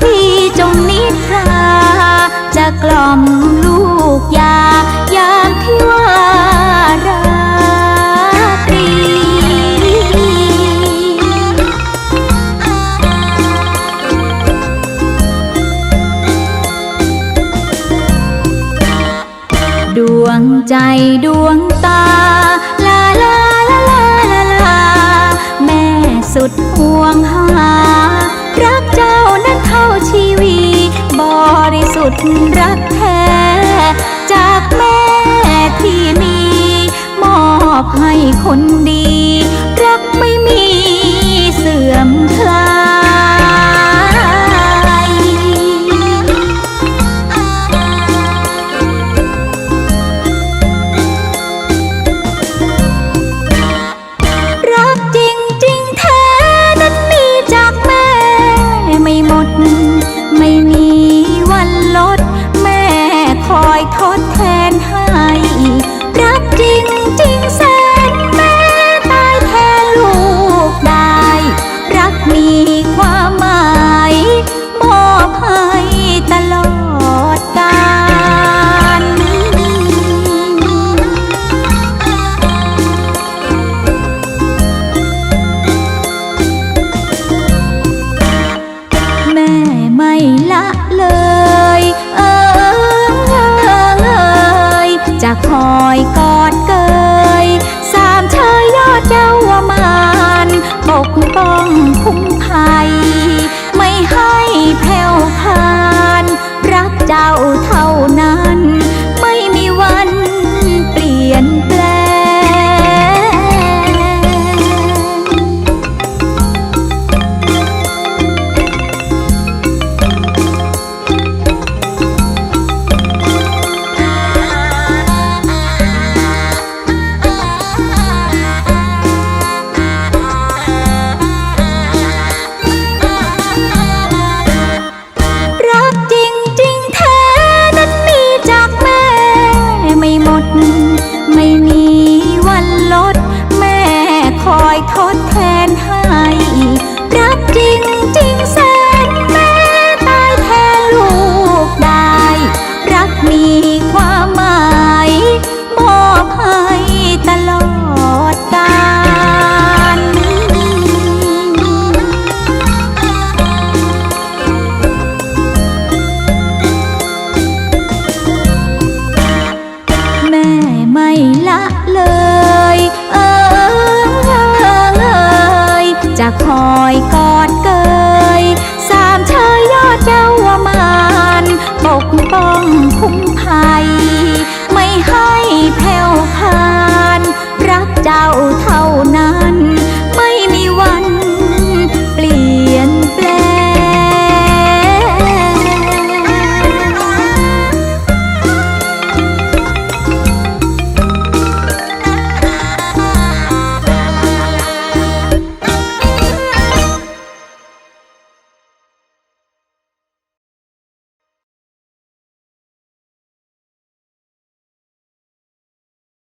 พี่จงนิทรา จะกล่อมลูกยายามที่ว่ารีดวงใจด ดรักแท้ จากแม่ที่มี มอบให้คนดี ความหมายมอบให้ตลอดกาลแม่ไม่ละเลยเออ จะคอยก็